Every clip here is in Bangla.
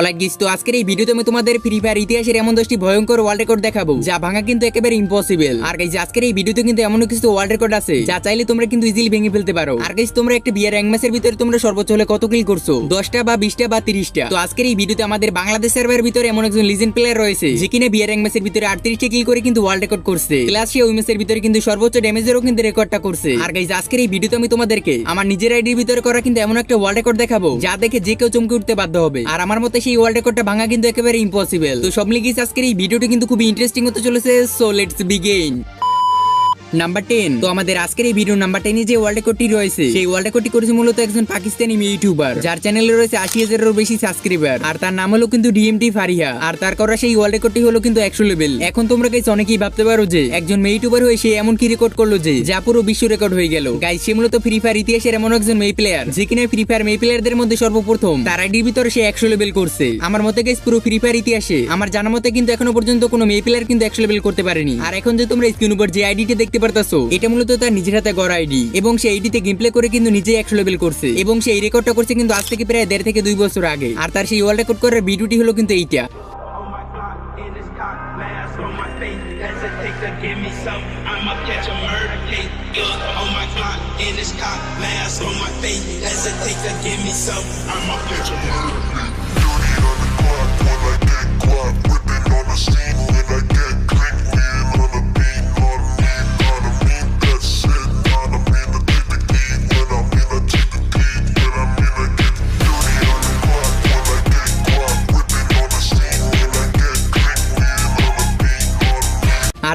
অলরাইট গিস তো আজকের এই ভিডিওতে আমি তোমাদের ফ্রি ফায়ার ইতিহাসের এমন দশটি ভয়ঙ্কর ওয়ার্ল্ড রেকর্ড দেখাবো। যা ভাঙা কিন্তু একেবারে ইম্পসিবল আর গাইজ আজকের এই ভিডিওতে কিন্তু এমন কিছু ওয়ার্ল্ড রেকর্ড আছে, যা চাইলে তোমরা কিন্তু ইজিলি ভেঙে ফেলতে পারো। আর গাইজ তোমরা একটা বিয়ার র্যাঙ্ক ম্যাচের ভিতরে তোমরা সর্বোচ্চ হলে কত কিল করছ? দশটা বা বিশটা বা তিরিশটা। তো আজকের এই ভিডিওতে আমাদের বাংলাদেশ সার্ভারের ভিতরে এমন একজন লিজেন্ড প্লেয়ার রয়েছে, যে কিনা বিয়ার র্যাঙ্ক ম্যাচের ভিতরে আটত্রিশটা কিল করে কিন্তু ওয়ার্ল্ড রেকর্ড করছে। প্লাস সে ওই ম্যাচের ভিতরে কিন্তু সর্বোচ্চ ড্যামেজেরও কিন্তু রেকর্ডটা করছে। আর গাইজ আজকের এই ভিডিওতে আমি তোমাদেরকে আমার নিজের আইডির ভিতরে করা কিন্তু এমন একটা ওয়ার্ল্ড রেকর্ড দেখাবো, যা দেখে যে কেউ চমকে উঠতে বাধ্য হবে। আর আমার মতে সেই ওয়ার্ল্ড রেকর্ডটা ভাঙা কিন্তু একেবারে ইম্পসিবল তো সব মিলিয়ে আজকের এই ভিডিওটি কিন্তু খুবই ইন্টারেস্টিং হতে চলেছে so let's begin number ten তো আমাদের আজকের এই ভিডিও নাম্বার টেনে যে ওয়ার্ল্ড রেকর্ডটি রয়েছে, সেই ওয়ার্ল্ড রেকর্ডটি করেছে মূলত একজন পাকিস্তানি ইউটিউবার যার চ্যানেলে রয়েছে আশি হাজারেরও বেশি সাবস্ক্রাইবার আর তার নাম হলো কিন্তু ডিএমটি ফারিহা। আর তার করা সেই ওয়ার্ল্ড রেকর্ডটি হলো কিন্তু একশো লেভেল এখন তোমরা গাইস অনেকেই ভাবতে পারো যে, একজন ইউটিউবার হয়ে সে এমন কি রেকর্ড করল যে, যা পুরো বিশ্ব রেকর্ড হয়ে গেল। গাইস সে মূলত ফ্রি ফায়ার ইতিহাসের এমন একজন মেয়ে প্লেয়ার যে কিনা ফ্রি ফায়ার মেয়ে প্লেয়ারদের মধ্যে সর্বপ্রথম। তার আইডির ভিতরে সে একশো লেভেল করছে। আমার মতে গাইস পুরো ফ্রি ফায়ার ইতিহাসে, আমার জানা মতে কিন্তু এখনও পর্যন্ত কোনো মেয়ে প্লেয়ার কিন্তু একশো লেভেল করতে পারেনি। আর এখন যে তোমরা স্ক্রিন উপর যে আইডিটি দেখতে পারতাছো এটা মূলত তার নিজের হাতে গড়া আইডি এবং সে আইডিতে গেম প্লে করে কিন্তু নিজেই একশো লেভেল করছে এবং সে এই রেকর্ডটা করছে কিন্তু আজ থেকে প্রায় দেড় থেকে দুই বছর আগে আর তার সেই ওয়ার্ল্ড রেকর্ড করার ভিডিওটি হলো কিন্তু এইটা Oh on give me some. I'ma catch a murder case. Oh my God, in this cock mask on my face. Hesitate to give me some. I'ma catch a murder case. Dirty on the clock when I get guap. Whipping on the scene when I get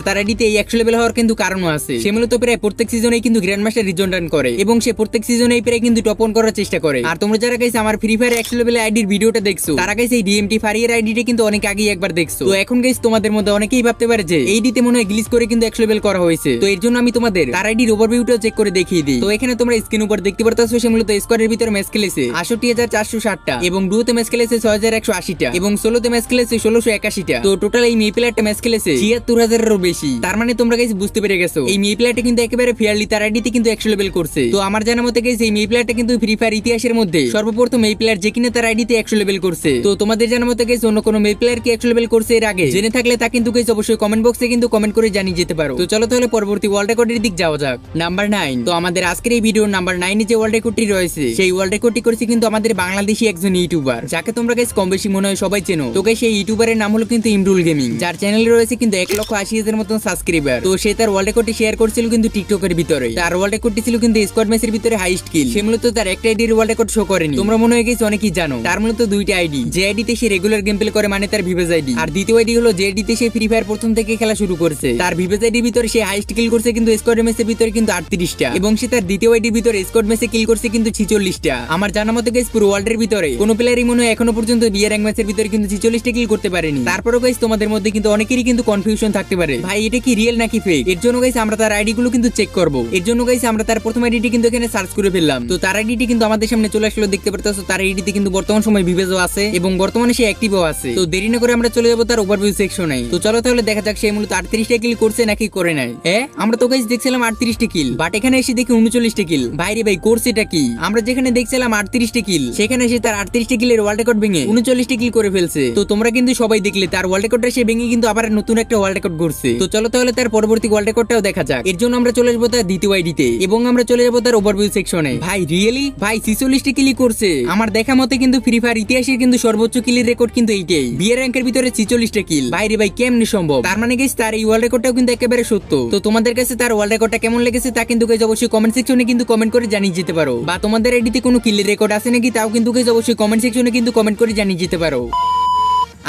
me. তার আইডিতে এই একশো লেভেল হওয়ার কিন্তু কারণও আছে। সে মূলত প্রায় প্রত্যেক সিজনেই কিন্তু গ্র্যান্ড মাস্টার রিজন রান করে এবং সে প্রত্যেক সিজনেই প্রায় কিন্তু টপ অন করার চেষ্টা করে। আর তোমরা যারা গাইছে আমার ফ্রি ফায়ার একশো লেভেল আইডির ভিডিওটা দেখছ, তারা গাইছে এই ডিএমটি ফারিয়ার আইডিটা কিন্তু অনেক আগেই একবার দেখছ। তো এখন গাইছে তোমাদের মধ্যে অনেকেই ভাবতে পারে যে, এই ডিতে মনে হয় গ্লিচ করে কিন্তু একশো লেভেল করা হয়েছে। তো এর জন্য আমি তোমাদের তার আইডির ওভারভিউটা চেক করে দেখিয়ে দিই। তো এখানে তোমরা স্ক্রিন উপর দেখতে পারতাছো, সে মূলত স্কোয়ারের ভিতরে ম্যাচ খেলেছে আষট্টি হাজার চারশো ষাটটা এবং ডুতে ম্যাচ খেলেছে ছয় হাজার একশো আশিটা এবং ষোলোতে ম্যাচ খেলেছে ষোলোশো একাশিটা। তো টোটাল এই মেয়ে প্লেয়ারটা ম্যাচ খেলেছে ছিয়াত্তর হাজারেরও বেশি। তার মানে তোমরা গাইস বুঝতে পেরে গেছো। এই মেয়ে প্লেয়ারটা কিন্তু একেবারে ফেয়ারলি তার আইডিতে কিন্তু একশো লেভেল করছে। তো আমার জানা মতে গাইস এই মেয়ে প্লেয়ারটা কিন্তু ফ্রি ফায়ার ইতিহাসের মধ্যে সর্বপ্রথম এই প্লেয়ার যে কিনা তার আইডিতে একশো লেভেল করছে। তো তোমাদের জানা মতে গাইস অন্য কোনো মেয়ে প্লেয়ার কি একশো লেভেল করছে এর আগে? জেনে থাকলে তা কিন্তু গাইস অবশ্যই কমেন্ট বক্সে কিন্তু কমেন্ট করে জানিয়ে যেতে পারো। তো চলো তাহলে পরবর্তী ওয়ার্ল্ড রেকর্ডের দিক যাওয়া যাক। নাম্বার নাইন তো আমাদের আজকের এই ভিডিওর নাম্বার নাইনে যে ওয়ার্ল্ড রেকর্ডটি রয়েছে, সেই ওয়ার্ল্ড রেকর্ডটি করেছে কিন্তু আমাদের বাংলাদেশি একজন ইউটিউবার যাকে তোমরা গাইস কম বেশি মনে হয় সবাই চেনো। তো গাইস সেই ইউটিউবারের নাম হলো কিন্তু ইমরুল গেমিং যার চ্যানেলে রয়েছে কিন্তু এক লক্ষ আশি হাজার মতন সাবস্ক্রাইবার তো সে তার ওয়ার্ল্ড রেকর্ডটি শেয়ার করছিল কিন্তু টিকটকের ভিতরে তার ওয়ার্ল্ড রেকর্ডটি ছিল কিন্তু স্কোয়াড ম্যাচের ভিতরে হাইস্ট কিল সে মূলত তার একটা আইডির ওয়ার্ল্ড রেকর্ড শো করেনি। তোমরা মনে হয়ে গেছে, অনেকেই জানো। তার মূলত দুইটা আইডি যে আইডিতে সে রেগুলার গেম প্লে করে মানে তার ভিভেজ আইডি আর দ্বিতীয় আইডি হলো, যে আইডিতে সে ফ্রি ফায়ার প্রথম থেকে খেলা শুরু করছে। তার ভিভেজ আইডির ভিতরে সে হাইস্ট কিল করছে কিন্তু স্কোয়াড ম্যাচের ভিতরে কিন্তু আটত্রিশটা। এবং সে তার দ্বিতীয় আইডির ভিতরে স্কোয়াড ম্যাচে কিল করছে কিন্তু ছিচল্লিশটা। আমার জানা মতে গেছে পুরো ওয়ার্ল্ডের ভিতরে। কোনো প্লেয়ারই মনে হয় এখনও পর্যন্ত বিয়ার র্যাঙ্ক ম্যাচের ভিতরে কিন্তু ছিচল্লিশটা কিল করতে পারেনি। তারপরও গাইস তোমাদের মধ্যে কিন্তু অনেকেরই কিন্তু কনফিউশন থাকতে পারে। এটা কি রিয়েল নাকি ফেক এর জন্য গাইস আমরা তার আইডি গুলো কিন্তু চেক করব। এর জন্য গাইস আমরা তার প্রথম আইডিটি কিন্তু এখানে সার্চ করে ফেললাম। তো তার আইডিটি কিন্তু আমাদের সামনে চলে আসলো, দেখতে পারতেছো, তার আইডিতে কিন্তু বর্তমান সময় বিবেজও আছে এবং বর্তমানে সে অ্যাক্টিভও আছে। তো দেরি না করে আমরা চলে যাব তার ওভারভিউ সেকশনে তো চলো তাহলে দেখা যাক সে মূলত আটত্রিশটা কিল করছে নাকি করে নাই। হ্যাঁ আমরা তো গাইস দেখছিলাম আটত্রিশটা কিল বাট এখানে এসে দেখি উনচল্লিশটা কিল ভাইরে ভাই, করছে এটা কি? আমরা যেখানে দেখছিলাম আটত্রিশটা কিল সেখানে এসে তার আটত্রিশটা কিলের ওয়ার্ল্ড রেকর্ড ভেঙে উনচল্লিশটা কিল করে ফেলছে। তো তোমরা কিন্তু সবাই দেখলে, তার ওয়ার্ল্ড রেকর্ডটা সে ভেঙে কিন্তু আবার নতুন একটা ওয়ার্ল্ড রেকর্ড করছে তো চলো তাহলে তার পরবর্তী ওয়ার্ল্ড রেকর্ডটাও দেখা যাক। এর জন্য আমরা চলে যাব তার দ্বিতীয় আইডিতে এবং আমরা চলে যাব তার ওভারভিউ সেকশনে ভাই রিয়েলি ভাই, ছিচল্লিশটি কিলি করছে। আমার দেখা মতে কিন্তু ফ্রি ফায়ার ইতিহাসের কিন্তু সর্বোচ্চ কিলের রেকর্ড কিন্তু এইটাই। বিয়ের র্যাঙ্কের ভিতরে ছিচল্লিশটা কিল। ভাই রে ভাই, কেমনি সম্ভব? তার মানে গেছে তার এই ওয়ার্ল্ড রেকর্ডটাও কিন্তু একেবারে সত্য। তো তোমাদের কাছে তার ওয়ার্ল্ড রেকর্ডটা কেমন লেগেছে তা কিন্তু guys, অবশ্যই কমেন্ট সেকশনে কিন্তু কমেন্ট করে জানিয়ে যেতে পারো। বা তোমাদের আইডিতে কোনো কিলের রেকর্ড আছে নাকি, তাও কিন্তু guys, অবশ্যই কমেন্ট সেকশনে কিন্তু কমেন্ট করে জানিয়ে যেতে পারো।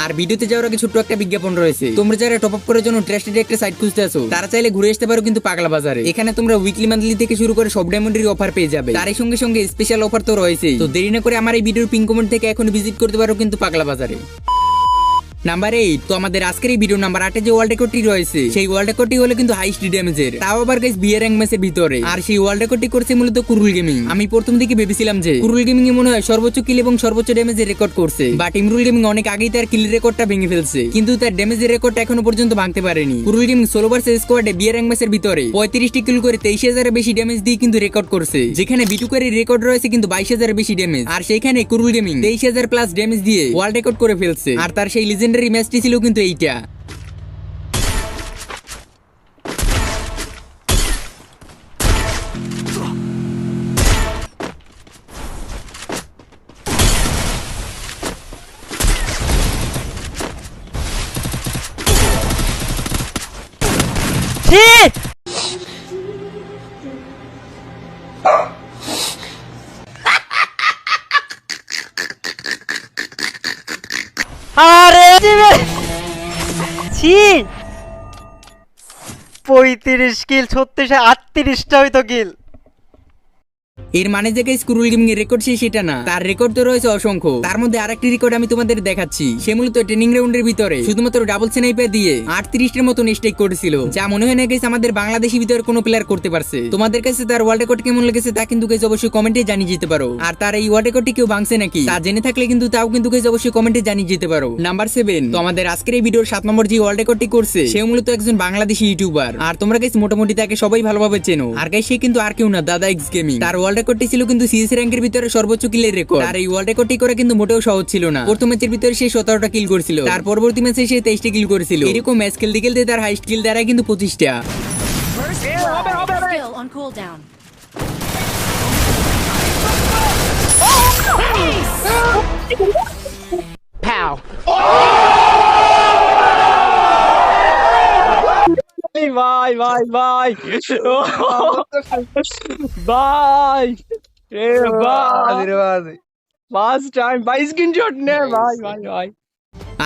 আর ভিডিওতে যাওয়ার আগে ছোট্ট একটা বিজ্ঞাপন রয়েছে। তোমরা যারা টপ আপ করার জন্য ট্রাস্টেড একটা সাইট খুঁজতে আছো, তারা চাইলে ঘুরে আসতে পারো কিন্তু পাগলা বাজারে। এখানে তোমরা উইকলি মান্থলি থেকে শুরু করে সব ডায়মন্ডের অফার পেয়ে যাবে। তারই সঙ্গে সঙ্গে স্পেশাল অফার তো রয়েছে তো দেরি না করে আমার এই ভিডিওর পিন কমেন্ট থেকে এখন ভিজিট করতে পারো কিন্তু পাগলা বাজারে। নাম্বার এইট তো আমাদের আজকের এই ভিডিও নাম্বার আটে যে ওয়ার্ল্ড রেকর্ডটি রয়েছে, সেই ওয়ার্ল্ড রেকর্ডটি হলো কিন্তু হাইস্ট ড্যামেজের তাও আবার গাইস বিয়ার র্যাঙ্ক ম্যাচের ভিতরে। আর সেই ওয়ার্ল্ড রেকর্ডটি করছে মূলত কুরুল গেমিং আমি প্রথম দিকে ভেবেছিলাম যে কুরুল গেমিং এ মনে হয় সর্বোচ্চ কিল এবং সর্বোচ্চ ড্যামেজের রেকর্ড করছে। বাট ইমরুল গেমিং অনেক আগেই তার কিল রেকর্ডটা ভেঙে ফেলছে। কিন্তু তার ড্যামেজের রেকর্ডটা এখনও পর্যন্ত ভাঙতে পারেনি। কুরুল গেমিং ষোলো ভার্সেস স্কোয়াডে বিয়ার র্যাঙ্ক ম্যাচের ভিতরে পঁয়ত্রিশটি কিল করে তেইশ হাজারের বেশি ড্যামেজ দিয়ে কিন্তু রেকর্ড করছে। যেখানে বিটুকারের রেকর্ড রয়েছে কিন্তু বাইশ হাজারের বেশি ড্যামেজ আর সেইখানে কুরুল গেমিং তেইশ হাজার প্লাস ড্যামেজ দিয়ে ওয়ার্ল্ড রেকর্ড করে ফেলছে। আর তার সেই লিজেন্ডারি ম্যাচটি ছিল কিন্তু এইটা আরে ছি! পঁয়ত্রিশ কিল ছত্রিশে আটত্রিশটা হইতো কিল। এর মানে যে গাইস গেমিং এর রেকর্ড শেষ সেটা না। তার রেকর্ড তো রয়েছে অসংখ্য। তার মধ্যে আরেকটি রেকর্ড আমি তোমাদের দেখাচ্ছি। সে মূলত ট্রেনিং রাউন্ডের ভিতরে, শুধুমাত্র ডাবল স্নাইপার দিয়ে আটত্রিশটার মতো স্টেক করেছিল। যা মনে হয় না গাইস আমাদের বাংলাদেশি ভিতরে কোনো প্লেয়ার করতে পারছে। তোমাদের কাছে তার ওয়ার্ল্ড রেকর্ড কেমন লেগেছে তা কিন্তু গাইস অবশ্যই কমেন্টে জানিয়ে যেতে পারো। আর তার এই ওয়ার্ল্ড রেকর্ডটি কেউ ভাঙছে নাকি, তা জেনে থাকলে কিন্তু তাও কিন্তু গাইস অবশ্যই কমেন্টে জানিয়ে যেতে পারো। নাম্বার সেভেন তো আমাদের আজকের এই ভিডিওর সাত নম্বর যে ওয়ার্ল্ড রেকর্ডটি করছে সে মূলত একজন বাংলাদেশি ইউটিউবার আর তোমরা গাইস মোটামুটি তাকে সবাই ভালোভাবে চেনো। আর গাইস সে কিন্তু আর কেউ না, দাদা এক্স গেমিং তার ওয়ার্ল্ড রেকর্ডটি ছিল কিন্তু সিএস র্যাঙ্কের ভিতরে সর্বোচ্চ কিলের রেকর্ড আর এই ওয়ার্ল্ড রেকর্ডটি করে কিন্তু মোটেও সহজ ছিল না। প্রথম ম্যাচের ভিতরে সে সতেরোটা কিল করেছিল। তার পরবর্তী ম্যাচে সে তেইশটা কিল করেছিল। এরকম ম্যাচ খেলতে খেলতে তার হাইস্ট কিল দ্বারা কিন্তু পঁচিশটা। Still on cooldown. ভাই ভাই ভাই ভাই এ ভাই ফার্স্ট টাইম ভাই স্ক্রিনশট নে ভাই ভাই ভাই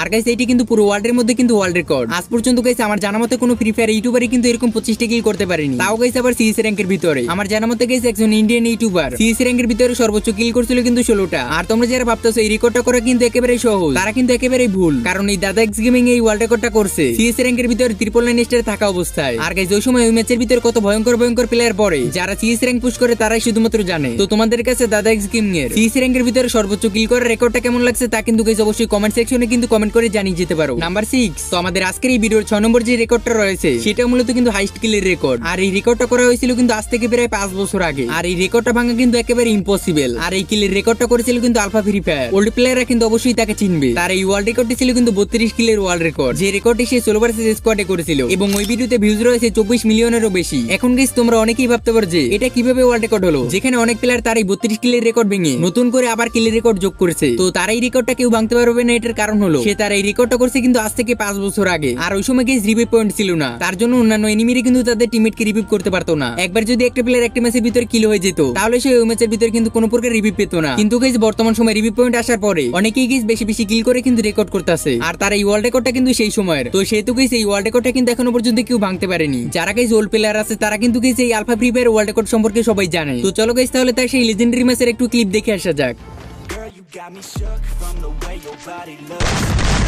আর গাইস এটি কিন্তু পুরো ওয়ার্ল্ডের মধ্যে কিন্তু ওয়ার্ল্ড রেকর্ড আজ পর্যন্ত গাইস আমার জানা মতে কোনো ফ্রি ফায়ার ইউটিউবারই কিন্তু এরকম পঁচিশটা কিল করতে পারেনি। তাও গাইস আবার সিএস র্যাঙ্কের ভিতরে। আমার জানা মতে গাইস একজন ইন্ডিয়ান ইউটিউবার সিএস র্যাঙ্কের ভিতরে সর্বোচ্চ কিল করছিল কিন্তু ষোলোটা। আর তোমরা যারা ভাবতেছো এই রেকর্ডটা করা কিন্তু একেবারে সহজ, তারা কিন্তু একেবারে ভুল। কারণ এই দাদা এক্স গেমিং এই ওয়ার্ল্ড রেকর্ডটা করছে। সিএস র্যাঙ্কের ভিতরে ত্রিপল নাইন স্টারে থাকা অবস্থায়। আর গাইস ওই সময় ওই ম্যাচের ভিতরে কত ভয়ঙ্কর ভয়ঙ্কর প্লেয়ার পড়ে। যারা সিএস র্যাঙ্ক পুশ করে, তারাই শুধুমাত্র জানে। তো তোমাদের কাছে দাদা এক্স গেমিং এর সিএস র্যাঙ্কের ভিতরে সর্বোচ্চ কিল করার রেকর্ডটা কেমন লাগছে তা কিন্তু গাইস অবশ্যই কমেন্ট সেকশনে কিন্তু কমেন্ট করে জানিয়ে যেতে পারো। নাম্বার সিক্স তো আমাদের আজকের এই ভিডিওর ছ নম্বর যে রেকর্ডটা রয়েছে, সেটা মূলত কিন্তু হাইস্ট কিলের রেকর্ড আর এই রেকর্ডটা করা হয়েছিল কিন্তু আজ থেকে প্রায় পাঁচ বছর আগে। আর এই রেকর্ডটা ভাঙা কিন্তু একেবারে ইম্পসিবল আর এই কিলের রেকর্ডটা করেছিল কিন্তু আলফা ফ্রি ফায়ার ওল্ড প্লেয়াররা কিন্তু অবশ্যই তাকে চিনবে। তার এই ওয়ার্ল্ড রেকর্ডটি ছিল কিন্তু বত্রিশ কিলের ওয়ার্ল্ড রেকর্ড যে রেকর্ডটি সে ষোলো ভার্সেস স্কোয়াডে করেছিল। এবং ওই ভিডিওতে ভিউজ রয়েছে চব্বিশ মিলিয়নেরও বেশি। এখন গেস তোমরা অনেকেই ভাবতে পারো যে, এটা কীভাবে ওয়ার্ল্ড রেকর্ড হলো? যেখানে অনেক প্লেয়ার তার এই বত্রিশ কিলের রেকর্ড ভেঙে নতুন করে আবার কিলের রেকর্ড যোগ করেছে। তো তার এই রেকর্ডটা কেউ ভাঙতে পারবে না, এটার কারণ হলো সে তার এই রেকর্ডটা করছে কিন্তু আজ থেকে পাঁচ বছর আগে। আর ওই সময় গেস রিভিউ পয়েন্ট ছিল না। তার জন্য অন্যান্য এনিমিরে কিন্তু তাদের টিমমেটকে রিভিউ করতে পারতো না। একবার যদি একটা প্লেয়ার একটা ম্যাচের ভিতরে কিল হয়ে যেত, তাহলে সে ওই ম্যাচের ভিতরে কিন্তু কোনো প্রকার রিভিউ পেতো না। কিন্তু গেস বর্তমান সময় রিভিউ পয়েন্ট আসার পরে অনেকেই গেস বেশি বেশি কিল করে কিন্তু রেকর্ড করতেছে। আর তার এই ওয়ার্ল্ড রেকর্ডটা কিন্তু সেই সময়ের। তো সেহেতু গেস এই ওয়ার্ল্ড রেকর্ডটা কিন্তু এখনও পর্যন্ত কেউ ভাঙতে পারেনি। যারা গেস ওল্ড প্লেয়ার আছে, তারা কিন্তু গেস এই alpha free fire world record সম্পর্কে সবাই জানে। তো চলো গেস তাহলে তার সেই লেজেন্ডারি ম্যাচের একটু ক্লিপ দেখে আসা যাক। Got me shook from the way your body looks.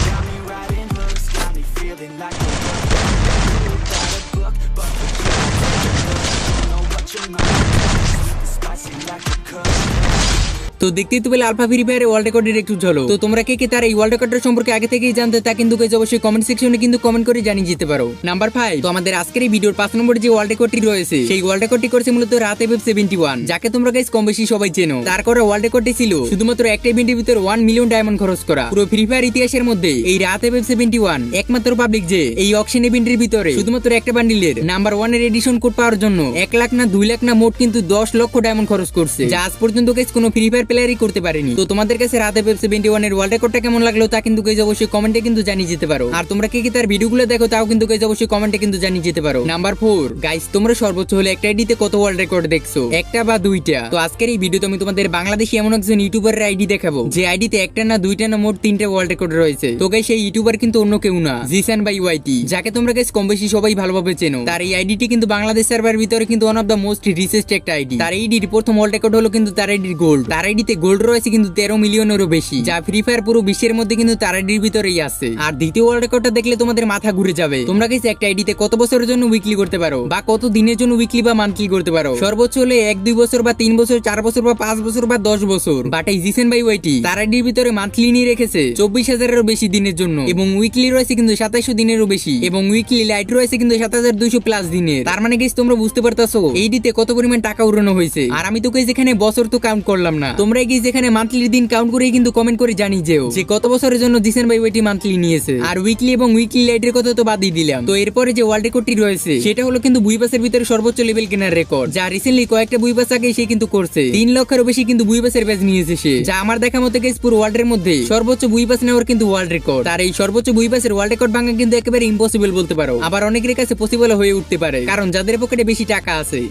Got me riding hooks, got me feeling like a book. Got a book, but the don't know what your mind is. Spicy like a cup. তো দেখতেই তো পেলে আলফা ফ্রি ফায়ারের ওয়ার্ল্ড রেকর্ডের একটু ঝলক। তো তোমরা কে কে তার এই ওয়ার্ল্ড রেকর্ডের সম্পর্কে আগে থেকেই জানতে তা কিন্তু অবশ্যই কমেন্ট সেকশনে কিন্তু কমেন্ট করে জানিয়ে যেতে পারো। নাম্বার ফাইভ তো আমাদের আজকের এই ভিডিওর পাঁচ নম্বরে যে ওয়ার্ল্ড রেকর্ডটি রয়েছে, সেই ওয়ার্ল্ড রেকর্ডটি করেছে মূলত রাত এফ সেভেন্টি ওয়ান যাকে তোমরা গাইস কম বেশি সবাই চেনো। তার করা ওয়ার্ল্ড রেকর্ডটি ছিল শুধুমাত্র একটা ইভেন্টের ভিতরে ওয়ান মিলিয়ন ডায়মন্ড খরচ করা। পুরো ফ্রি ফায়ার ইতিহাসের মধ্যে এই রাত এফ সেভেন্টি ওয়ান একমাত্র পাবলিক যে এই অকশন ইভেন্টের ভিতরে শুধুমাত্র একটা বান্ডিলের নাম্বার ওয়ানের এডিশন কোড পাওয়ার জন্য এক লাখ না দুই লাখ না মোট কিন্তু দশ লক্ষ ডায়মন্ড খরচ করছে। যা আজ পর্যন্ত গাইস কোনো ফ্রি ফায়ার প্লেয়ারই করতে পারেনি। তো তোমাদের কাছে রাতে ওয়েব সেভেন্টি ওয়ানের ওয়ার্ল্ড রেকর্ডটা কেমন লাগল তা কিন্তু গাইজ অবশ্যই কমেন্টে কিন্তু জানিয়ে যেতে পারো। আর তোমরা কি কি তার ভিডিওগুলো দেখো তাও কিন্তু গাইজ অবশ্যই কমেন্টে কিন্তু জানিয়ে যেতে পারো। নাম্বার ফোর গাইজ তোমরা সর্বোচ্চ হলে একটা আইডিতে কত ওয়ার্ল্ড রেকর্ড দেখছ? একটা বা দুইটা। তো আজকের এই ভিডিওতে আমি তোমাদের বাংলাদেশি এমন একজন ইউটিউবারের আইডি দেখাবো। যে আইডিতে একটা না দুইটা না মোট তিনটা ওয়ার্ল্ড রেকর্ড রয়েছে। তো গাইজ সেই ইউটিউবার কিন্তু অন্য কেউ না জিসান বাই ওয়াইটি যাকে তোমরা গাইজ কম বেশি সবাই ভালোভাবে চেনো। তার এই আইডিটি কিন্তু বাংলাদেশ সার্ভার ভিতরে কিন্তু one of the most recent একটা আইডি তার আইডির প্রথম ওয়ার্ল্ড রেকর্ড হলো কিন্তু তার আইডির গোল্ড তার আইডি আইডিতে গোল্ড রয়েছে কিন্তু তেরো মিলিয়নেরও বেশি, যা ফ্রি ফায়ার পুরো বিশ্বের মধ্যে কিন্তু তার আইডির ভিতরেই আছে। আর দ্বিতীয় ওয়ার্ল্ড রেকর্ডটা দেখলে তোমাদের মাথা ঘুরে যাবে। তোমরা গেছে একটা আইডিতে কত বছরের জন্য উইকলি করতে পারো? বা কত দিনের জন্য উইকলি বা মান্থলি করতে পারো? সর্বোচ্চ হলে এক, দুই বছর বা তিন বছর, চার বছর বা পাঁচ বছর বা দশ বছর। বাট এই জিসেন বাই ওয়াইটি তার আইডির ভিতরে মান্থলি নিয়ে রেখেছে চব্বিশ হাজারেরও বেশি দিনের জন্য। এবং উইকলি রয়েছে কিন্তু সাতাইশো দিনেরও বেশি। এবং উইকলি লাইট রয়েছে কিন্তু সাত হাজার দুইশো প্লাস দিনের। তার মানে গেছ তোমরা বুঝতে পারতাছো এইডিতে কত পরিমাণ টাকা উড়ানো হয়েছে। আর আমি তোকে যেখানে বছর তো কাউন্ট করলাম না। তোমরা গেছ যেখানে মান্থলি দিন কাউন্ট করে কিন্তু কমেন্ট করে জানি যেও যে কত বছরের জন্য জিসেন বাই ওয়াইটি মান্থলি নিয়েছে। আর উইকলি এবং উইকলি লাইটের কথা তো বাদই দিলাম। তো এরপরে যে ওয়ার্ল্ড রেকর্ডটি রয়েছে, সেটা হলো কিন্তু বুই পাসের ভিতরে সর্বোচ্চ লেভেল কেনার রেকর্ড যা রিসেন্টলি কয়েকটা বুই পাস আগে সে কিন্তু করছে। তিন লক্ষেরও বেশি কিন্তু বুই পাসের ব্যাচ নিয়েছে সে। যা আমার দেখা মতো গেছে পুরো ওয়ার্ল্ডের মধ্যে সর্বোচ্চ বুই পাস নেওয়ার কিন্তু ওয়ার্ল্ড রেকর্ড আর এই সর্বোচ্চ বুই পাসের ওয়ার্ল্ড রেকর্ড ভাঙা কিন্তু একেবারে ইম্পসিবল বলতে পারো। আবার অনেকের কাছে পসিবল হয়ে উঠতে পারে। কারণ যাদের পকেটে বেশি টাকা আছে।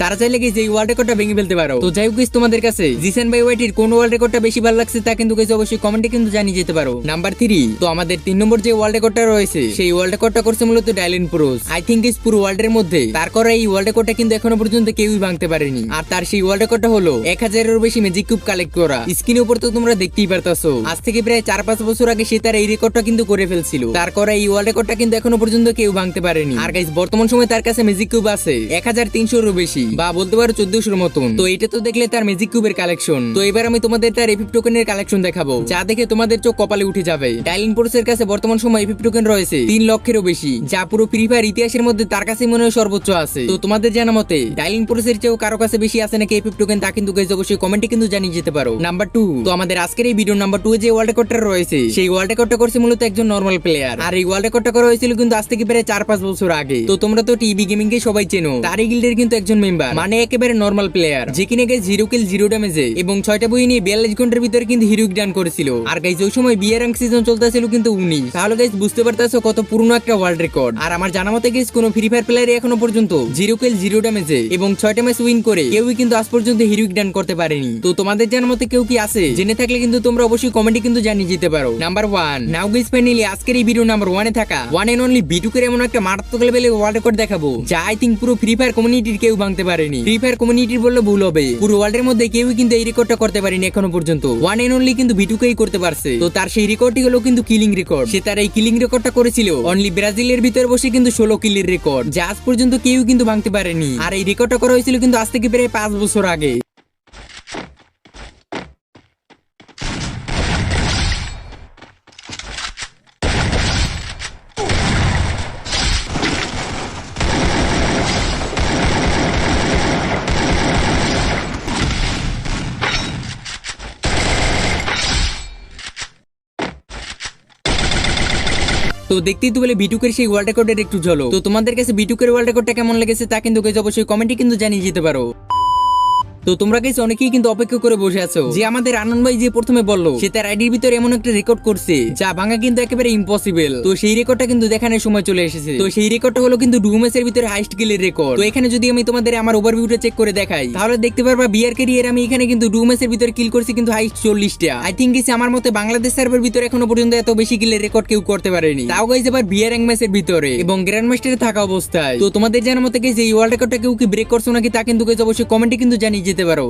তারা চাইলে কি যে ওয়ার্ল্ড রেকর্ডটা ভেঙে ফেলতে পারো। তো যাই হোক তোমাদের কাছে জিসেন বাই ওয়াইটির কোন ওয়ার্ল্ড রেকর্ডটা বেশি ভালো লাগছে তা কিন্তু guys, অবশ্যই কমেন্টে কিন্তু জানিয়ে যেতে পারো। নাম্বার থ্রি তো আমাদের তিন নম্বর যে ওয়ার্ল্ড রেকর্ডটা রয়েছে, সেই ওয়ার্ল্ড রেকর্ডটা করছে মূলত ডাইলেন প্রোস আই থিঙ্ক ইস পুরো ওয়ার্ল্ডের মধ্যে তার করা এই ওয়ার্ল্ড রেকর্ডটা কিন্তু এখনও পর্যন্ত কেউই ভাঙতে পারেনি। আর তার সেই ওয়ার্ল্ড রেকর্ডটা হলো এক হাজারেরও বেশি ম্যাজিক কিউব কালেক্ট করা। স্ক্রিনের উপর তো তোমরা দেখতেই পারতাছো। আজ থেকে প্রায় চার পাঁচ বছর আগে সে তার এই রেকর্ডটা কিন্তু করে ফেলছিল। তার করা এই ওয়ার্ল্ড রেকর্ডটা কিন্তু এখনও পর্যন্ত কেউ ভাঙতে পারেনি। আর গাইজ বর্তমান সময় তার কাছে ম্যাজিক কিউব আছে। এক হাজার তিনশোরও বেশি। বা বলতে পারো চোদ্দশোর মতন। তো এটা তো দেখলে তার ম্যাজিক কিউবের কালেকশন তো এবার আমি তোমাদের তার এপিপ টোকেনের কালেকশন দেখাবো। যা দেখে তোমাদের চোখ কপালে উঠে যাবে। ডাইলিন পোর্সের কাছে বর্তমান সময় এপিপ টোকেন রয়েছে তিন লক্ষেরও বেশি, যা পুরো ফ্রি ফায়ার ইতিহাসের মধ্যে তার কাছে মনে হয় সর্বোচ্চ আছে। তো তোমাদের জানা মতে ডাইলিন পোর্সের চেয়েও কারও কাছে বেশি আছে নাকি এপিপ টোকেন তা কিন্তু guys অবশ্যই কমেন্টে কিন্তু জানিয়ে যেতে পারো। নাম্বার টু তো আমাদের আজকের এই ভিডিও নাম্বার টু যে ওয়ার্ল্ড রেকর্ডটা রয়েছে, সেই ওয়ার্ল্ড রেকর্ডটা করছে মূলত একজন নর্মাল প্লেয়ার আর এই ওয়ার্ল্ড রেকর্ডটা করা হয়েছিল কিন্তু আজ থেকে প্রায় চার পাঁচ বছর আগে। তো তোমরা তো টিভি গেমিং কে সবাই চেনো তার এই গিল্ডের কিন্তু একজন মেম্বার মানে একেবারে নর্মাল প্লেয়ার যে কিনে গেছে জিরো কিল জিরো ড্যামেজে এবং ছয়টা বই নিয়ে বিয়াল্লিশ ঘণ্টার ভিতরে কিন্তু হিরোইক ডান করেছিল। আর গাইজ ওই সময় বিয়ার র্যাঙ্ক সিজন চলতেছিল কিন্তু উনিশ। তাহলে গাইজ বুঝতে পারতেছো কত পুরনো একটা ওয়ার্ল্ড রেকর্ড আর আমার জানা মতে গেছে কোনো ফ্রি ফায়ার প্লেয়ার এখনও পর্যন্ত জিরো কিল জিরো ড্যামেজে এবং ছয়টা ম্যাচ উইন করে কেউই কিন্তু আজ পর্যন্ত হিরোইক ডান করতে পারেনি। তো তোমাদের জানা মতে কেউ কি আছে? জেনে থাকলে কিন্তু তোমরা অবশ্যই কমেন্টে কিন্তু জানিয়ে যেতে পারো। Number one now guys finally আজকের এই ভিডিও নাম্বার ওয়ানে থাকা ওয়ান এন্ড অনলি বিটুকের এমন একটা মারাত্মক লেভেলের ওয়ার্ল্ড রেকর্ড দেখাবো। যা আই থিঙ্ক পুরো ফ্রি ফায়ার কমিউনিটির কেউ ভাঙতে পারেনি। ফ্রি ফায়ার কমিউনিটির বললে ভুল হবে। পুরো ওয়ার্ল্ডের মধ্যে কেউই কিন্তু এই রেকর্ডটা করতে পারেনি এখনও পর্যন্ত। ওয়ান এন্ড অনলি কিন্তু বিটুকেই করতে পারছে। তো তার সেই রেকর্ডটি হলো কিন্তু কিলিং রেকর্ড সে তার এই কিলিং রেকর্ডটা করেছিল। অনলি ব্রাজিলের ভিতরে বসে কিন্তু ষোলো কিলের রেকর্ড যা আজ পর্যন্ত কেউ কিন্তু ভাঙতে পারেনি। আর এই রেকর্ডটা করা হয়েছিল কিন্তু আজ থেকে প্রায় পাঁচ বছর আগে। দেখতেই তো বলে বিটুকের সেই ওয়ার্ল্ড রেকর্ডের একটু ঝলো তো তোমাদের কাছে বিটুকের ওয়ার্ল্ড রেকর্ডটা কেমন লেগেছে তা কিন্তু অবশ্যই কমেন্টে কিন্তু জানিয়ে যেতে পারো। তো তোমরা গেছে অনেকেই কিন্তু অপেক্ষা করে বসে আছো। যে আমাদের আনন্দ ভাই যে প্রথমে বলল, সে তার আইডির ভিতরে এমন একটা রেকর্ড করছে, যা ভাঙা কিন্তু একেবারে ইম্পসিবল তো সেই রেকর্ডটা কিন্তু দেখানোর সময় চলে এসেছে। তো সেই রেকর্ডটা হলো কিন্তু ডুমেসের ভিতরে হাইস্ট কিলের রেকর্ড তো এখানে যদি আমি তোমাদের আমার ওভারভিউটা চেক করে দেখাই, তাহলে দেখতে পারবা বিয়ার ক্যারিয়ার আমি এখানে কিন্তু ডুমেসের ভিতরে কিল করছি কিন্তু হাইস্ট চল্লিশটা। আই থিঙ্ক গেছে আমার মতে বাংলাদেশ সার্ভের ভিতরে এখনও পর্যন্ত এত বেশি কিলের রেকর্ড কেউ করতে পারেনি। তাও গাইছে আবার বিয়ার র্যাঙ্ক ম্যাচের ভিতরে। এবং গ্র্যান্ড মাস্টারে থাকা অবস্থায়। তো তোমাদের জানার মতে গেছে এই ওয়ার্ল্ড রেকর্ডটা কেউ কি ব্রেক করছ নাকি তা কিন্তু অবশ্যই কমেন্টে কিন্তু জানিয়ে যেতে পারো।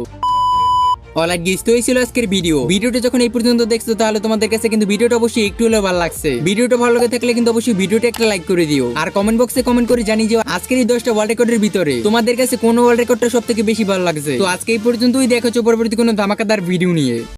অলরাইট গিস, তো এই ছিল আজকের ভিডিও ভিডিওটা যখন এই পর্যন্ত দেখছ, তাহলে তোমাদের কাছে কিন্তু ভিডিওটা অবশ্যই একটু হলেও ভালো লাগছে। ভিডিওটা ভালো লাগে থাকলে কিন্তু অবশ্যই ভিডিওটা একটা লাইক করে দিও। আর কমেন্ট বক্সে কমেন্ট করে জানিয়ে দিও আজকের এই দশটা ওয়ার্ল্ড রেকর্ডের ভিতরে। তোমাদের কাছে কোন ওয়ার্ল্ড রেকর্ডটা সব থেকে বেশি ভালো লাগছে? তো আজকে এই পর্যন্তই দেখাচ্ছ পরবর্তী কোনো ধামাকাদার ভিডিও নিয়ে।